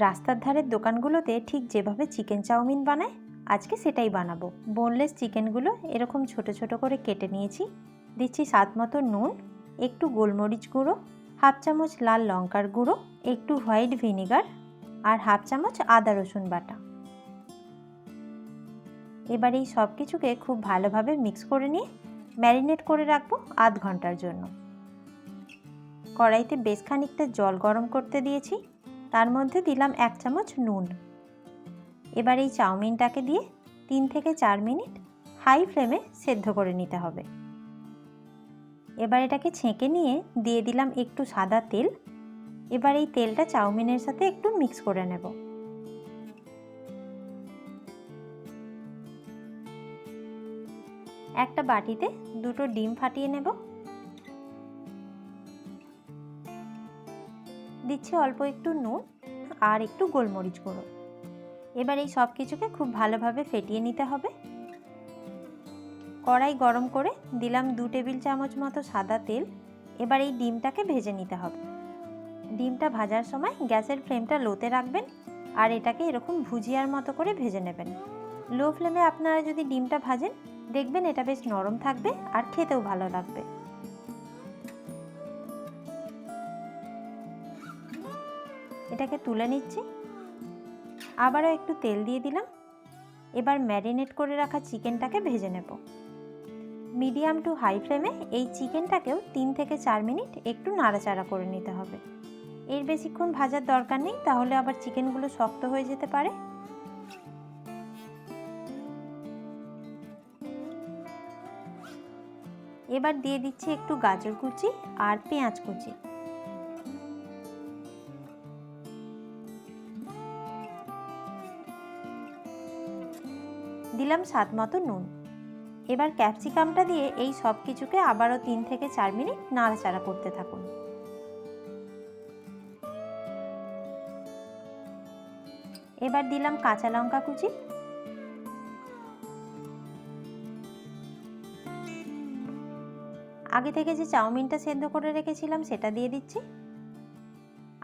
রাস্তার ধারের দোকানগুলোতে ঠিক যেভাবে চিকেন চাউমিন বানায়, আজকে সেটাই বানাবো। বোনলেস চিকেনগুলো এরকম ছোট ছোট করে কেটে নিয়েছি। দিচ্ছি স্বাদ মতো নুন, একটু গোলমরিচ গুঁড়ো, হাফ চামচ লাল লঙ্কার গুঁড়ো, একটু হোয়াইট ভিনেগার আর হাফ চামচ আদা রসুন বাটা। এবার এই সব কিছুকে খুব ভালোভাবে মিক্স করে নিয়ে ম্যারিনেট করে রাখব আধ ঘণ্টার জন্য। কড়াইতে বেশ খানিকটা জল গরম করতে দিয়েছি। তার মধ্যে দিলাম এক চামচ নুন। এবার এই চাউমিনটাকে দিয়ে তিন থেকে চার মিনিট হাই ফ্লেমে সেদ্ধ করে নিতে হবে। এবার এটাকে ছেঁকে নিয়ে দিয়ে দিলাম একটু সাদা তেল। এবার এই তেলটা চাউমিনের সাথে একটু মিক্স করে নেব। একটা বাটিতে দুটো ডিম ফাটিয়ে নেব। দিচ্ছি অল্প একটু নুন আর একটু গোলমরিচ গুঁড়ো। এবার এই সব কিছুকে খুব ভালোভাবে ফেটিয়ে নিতে হবে। কড়াই গরম করে দিলাম দু টেবিল চামচ মতো সাদা তেল। এবার এই ডিমটাকে ভেজে নিতে হবে। ডিমটা ভাজার সময় গ্যাসের ফ্লেমটা লোতে রাখবেন আর এটাকে এরকম ভুজিয়ার মতো করে ভেজে নেবেন। লো ফ্লেমে আপনারা যদি ডিমটা ভাজেন, দেখবেন এটা বেশ নরম থাকবে আর খেতেও ভালো লাগবে। এটাকে তুলে নিচ্ছি। আবারও একটু তেল দিয়ে দিলাম। এবার ম্যারিনেট করে রাখা চিকেনটাকে ভেজে নেব। মিডিয়াম টু হাই ফ্লেমে এই চিকেনটাকেও তিন থেকে চার মিনিট একটু নাড়াচাড়া করে নিতে হবে। এর বেশিক্ষণ ভাজার দরকার নেই, তাহলে আবার চিকেনগুলো শক্ত হয়ে যেতে পারে। এবার দিয়ে দিচ্ছি একটু গাজর কুচি আর পেঁয়াজ কুচি। দিলাম স্বাদ মতো নুন। এবার ক্যাপসিকামটা দিয়ে এই সব কিছুকে আবারও তিন থেকে চার মিনিট নাড়াচাড়া করতে থাকুন। এবার দিলাম কাঁচা লঙ্কা কুচি। আগে থেকে যে চাউমিনটা সেদ্ধ করে রেখেছিলাম সেটা দিয়ে দিচ্ছি।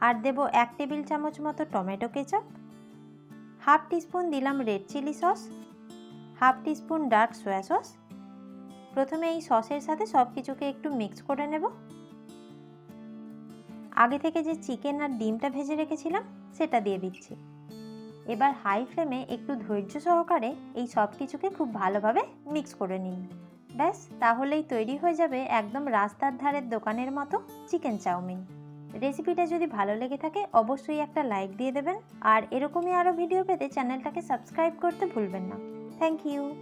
আর দেব এক টেবিল চামচ মতো টমেটো কেচাপ। হাফ টিস্পুন দিলাম red chilli sauce. Half teaspoon dark soy sauce. প্রথমে এই সসের সাথে সব কিছুকে একটু মিক্স করে নেব। আগে থেকে যে চিকেন আর ডিমটা ভেজে রেখেছিলাম, সেটা দিয়ে দিচ্ছি। এবার হাই ফ্লেমে একটু ধৈর্য সহকারে এই সব কিছুকে খুব ভালোভাবে মিক্স করে নিন। ব্যাস, তাহলেই তৈরি হয়ে যাবে একদম রাস্তার ধারের দোকানের মতো চিকেন চাউমিন। রেসিপিটা যদি ভালো লেগে থাকে, অবশ্যই একটা লাইক দিয়ে দেবেন। আর এরকমই আরও ভিডিও পেতে চ্যানেলটাকে সাবস্ক্রাইব করতে ভুলবেন না। Thank you.